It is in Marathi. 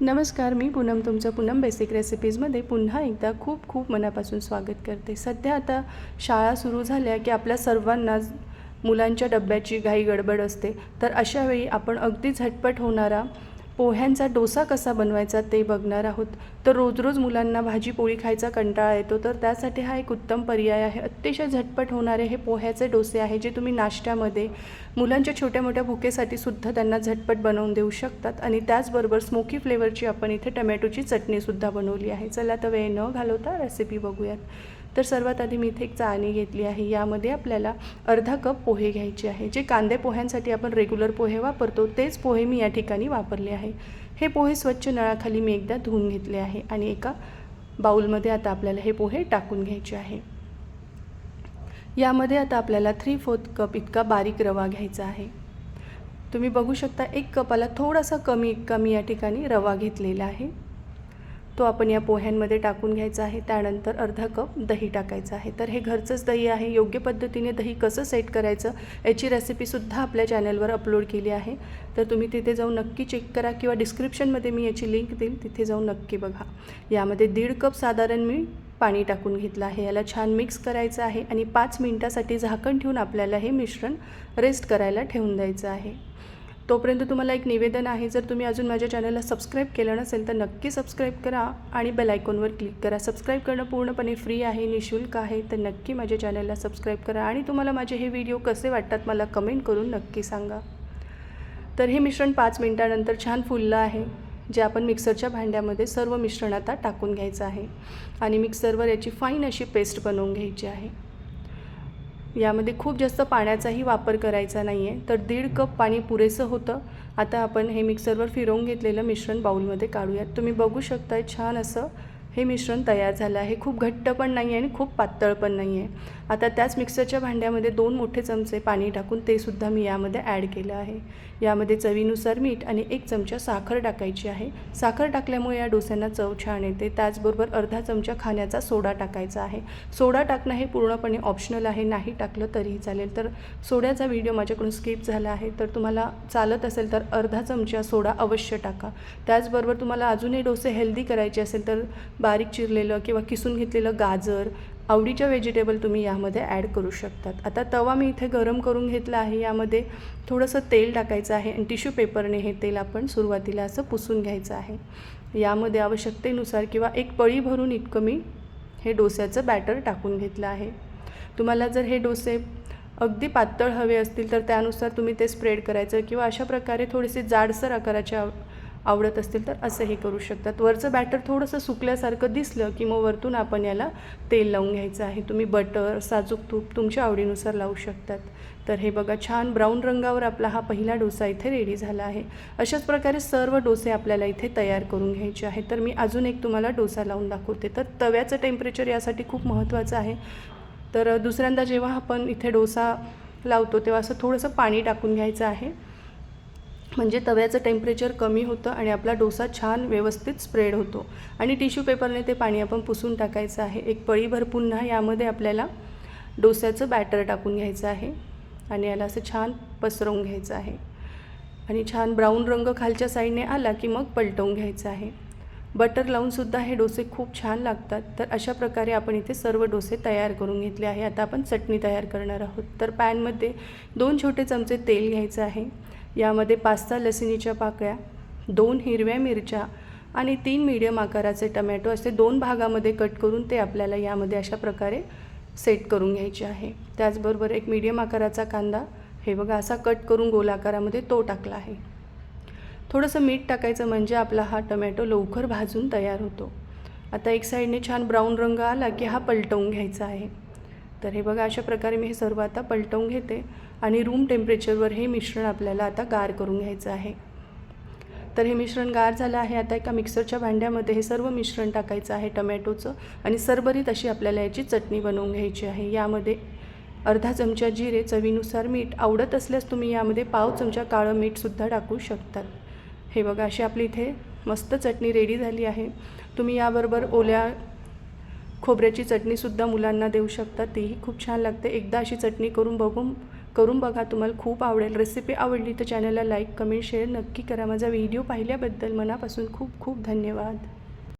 नमस्कार मी पूनम तुमचं पूनम बेसिक रेसिपीजमध्ये पुन्हा एकदा खूप खूप मनापासून स्वागत करते. सध्या आता शाळा सुरू झाल्या की आपल्या सर्वांनाच मुलांच्या डब्याची घाई गडबड असते. तर अशावेळी आपण अगदी झटपट होणारा पोह्यांचा डोसा कसा बनवायचा ते बघणार आहोत. तर रोज रोज मुलांना भाजी पोळी खायचा कंटाळा येतो तर त्यासाठी हा एक उत्तम पर्याय आहे. अतिशय झटपट होणारे हे पोह्याचे डोसे आहे जे तुम्ही नाश्त्यामध्ये मुलांच्या छोट्या मोठ्या भुकेसाठी सुद्धा त्यांना झटपट बनवून देऊ शकतात. आणि त्याचबरोबर स्मोकी फ्लेवरची आपण इथे टमॅटोची चटणीसुद्धा बनवली आहे. चला तर वेळ न घालवता रेसिपी बघूयात. तर सर्वात आधी मी इथे एक चाळणी घेतली आहे. यामध्ये आपल्याला अर्धा कप पोहे घ्यायचे आहे. जे कांदे पोह्यांसाठी आपण रेग्युलर पोहे वापरतो तेच पोहे मी या ठिकाणी वापरले आहे. हे पोहे स्वच्छ नळाखाली मी एकदा धुवून घेतले आहे आणि एका बाऊलमध्ये आता आपल्याला हे पोहे टाकून घ्यायचे आहे. यामध्ये आता आपल्याला थ्री फोर्थ कप इतका बारीक रवा घ्यायचा आहे. तुम्ही बघू शकता एक कपाला थोडासा कमी इतका मी या ठिकाणी रवा घेतलेला आहे. तो आपण या पोह्यांमध्ये टाकून घ्यायचा आहे. त्यानंतर अर्धा कप दही टाकायचं आहे. तर हे घरचंच दही आहे. योग्य पद्धतीने दही कसं सेट करायचं याची रेसिपीसुद्धा आपल्या चॅनलवर अपलोड केली आहे. तर तुम्ही तिथे जाऊन नक्की चेक करा किंवा डिस्क्रिप्शनमध्ये मी याची लिंक देईल. तिथे जाऊन नक्की बघा. यामध्ये दीड कप साधारण मी पाणी टाकून घेतलं आहे. याला छान मिक्स करायचं आहे आणि पाच मिनटासाठी झाकण ठेवून आपल्याला हे मिश्रण रेस्ट करायला ठेवून द्यायचं आहे. तोपर्यंत तुम्हाला एक निवेदन आहे जर तुम्ही अजून माझ्या चॅनलला सबस्क्राईब केलं नसेल तर नक्की सबस्क्राईब करा आणि बेल आयकॉनवर क्लिक करा. सबस्क्राईब करणं पूर्णपणे फ्री आहे निशुल्क आहे तर नक्की माझ्या चॅनलला सबस्क्राईब करा आणि तुम्हाला माझे हे व्हिडिओ कसे वाटतात मला कमेंट करून नक्की सांगा. तर हे मिश्रण पाच मिनटानंतर छान फुललं आहे. जे आपण मिक्सरच्या भांड्यामध्ये सर्व मिश्रण आता टाकून घ्यायचं आहे आणि मिक्सरवर याची फाईन अशी पेस्ट बनवून घ्यायची आहे. यामध्ये खूप जास्त पाण्याचाही वापर करायचा नाही आहे तर दीड कप पाणी पुरेसं होतं. आता आपण हे मिक्सरवर फिरवून घेतलेलं मिश्रण बाऊलमध्ये काढूयात. तुम्ही बघू शकताय छान असं हे मिश्रण तयार झालं आहे. खूप घट्ट पण नाही आहे आणि खूप पातळ पण नाही आहे आता त्याच मिक्सरच्या भांड्यामध्ये दोन मोठे चमचे पाणी टाकून ते सुद्धा मी यामध्ये ॲड केलं आहे. यामध्ये चवीनुसार मीठ आणि एक चमचा साखर टाकायची आहे. साखर टाकल्यामुळे या डोस्यांना चव छान येते. त्याचबरोबर अर्धा चमचा खाण्याचा सोडा टाकायचा आहे. सोडा टाकणं हे पूर्णपणे ऑप्शनल आहे. नाही टाकलं तरीही चालेल. तर सोड्याचा व्हिडिओ माझ्याकडून स्किप झाला आहे. तर तुम्हाला चालत असेल तर अर्धा चमचा सोडा अवश्य टाका. त्याचबरोबर तुम्हाला अजूनही डोसे हेल्दी करायचे असेल तर बारीक चिरलेलं किंवा किसून घेतलेलं गाजर आवडीच्या व्हेजिटेबल तुम्ही यामध्ये ॲड करू शकतात. आता तवा मी इथे गरम करून घेतला आहे. यामध्ये थोडंसं तेल टाकायचं आहे आणि टिश्यू पेपरने हे तेल आपण सुरुवातीला असं पुसून घ्यायचं आहे. यामध्ये आवश्यकतेनुसार किंवा एक पळी भरून इतकं मी हे डोस्याचं बॅटर टाकून घेतलं आहे. तुम्हाला जर हे डोसे अगदी पातळ हवे असतील तर त्यानुसार तुम्ही ते स्प्रेड करायचं किंवा अशा प्रकारे थोडेसे जाडसर आकाराचे आवडत असतील तर असं हे करू शकतात. वरचं बॅटर थोडंसं सुकल्यासारखं दिसलं की मग वरतून आपण याला तेल लावून घ्यायचं आहे. तुम्ही बटर साजूक तूप तुमच्या आवडीनुसार लावू शकतात. तर हे बघा छान ब्राऊन रंगावर आपला हा पहिला डोसा इथे रेडी झाला आहे. अशाच प्रकारे सर्व डोसे आपल्याला इथे तयार करून घ्यायचे आहे तर मी अजून एक तुम्हाला डोसा लावून दाखवते. तर तव्याचं टेम्परेचर यासाठी खूप महत्त्वाचं आहे. तर दुसऱ्यांदा जेव्हा आपण इथे डोसा लावतो तेव्हा असं थोडंसं पाणी टाकून घ्यायचं आहे. म्हणजे तव्याचं टेम्परेचर कमी होतं आणि आपला डोसा छान व्यवस्थित स्प्रेड होतो. आणि टिश्यू पेपरने ते पाणी आपण पुसून टाकायचं आहे. एक पळीभर पुन्हा यामध्ये आपल्याला डोस्याचं बॅटर टाकून घ्यायचं आहे आणि याला असं छान पसरवून घ्यायचं आहे. आणि छान ब्राऊन रंग खालच्या साईडने आला की मग पलटवून घ्यायचं आहे. बटर लावूनसुद्धा हे डोसे खूप छान लागतात. तर अशा प्रकारे आपण इथे सर्व डोसे तयार करून घेतले आहे. आता आपण चटणी तयार करणार आहोत. तर पॅनमध्ये दोन छोटे चमचे तेल घ्यायचं आहे. यामध्ये पाच सहा लसणीच्या पाकळ्या दोन हिरव्या मिरच्या आणि तीन मीडियम आकाराचे टमॅटो असे दोन भागामध्ये कट करून ते आपल्याला यामध्ये अशा प्रकारे सेट करून घ्यायचे आहे. त्याचबरोबर एक मीडियम आकाराचा कांदा हे बघा असा कट करून गोल आकारामध्ये तो टाकला आहे. थोडंसं मीठ टाकायचं म्हणजे आपला हा टमॅटो लवकर भाजून तयार होतो. आता एक साईडने छान ब्राऊन रंग आला की हा पलटवून घ्यायचा आहे. तर हे बघा अशा प्रकारे मी हे सर्व आता पलटवून घेते आणि रूम टेम्परेचरवर हे मिश्रण आपल्याला आता गार करून घ्यायचं आहे. तर हे मिश्रण गार झालं आहे. आता एका मिक्सरच्या भांड्यामध्ये हे सर्व मिश्रण टाकायचं आहे टमॅटोचं आणि सरबरीत अशी आपल्याला याची चटणी बनवून घ्यायची आहे. यामध्ये अर्धा चमचा जिरे चवीनुसार मीठ आवडत असल्यास तुम्ही यामध्ये पाव चमचा काळं मीठसुद्धा टाकू शकतात. हे बघा अशी आपली इथे मस्त चटणी रेडी झाली आहे. तुम्ही याबरोबर ओल्या खोबऱ्याची चटणीसुद्धा मुलांना देऊ शकता. तीही खूप छान लागते. एकदा अशी चटणी करून बघून करून बघा. तुम्हाला खूप आवडेल. रेसिपी आवडली तर चॅनलला लाईक कमेंट शेअर नक्की करा. माझा व्हिडिओ पाहिल्याबद्दल मनापासून खूप खूप धन्यवाद.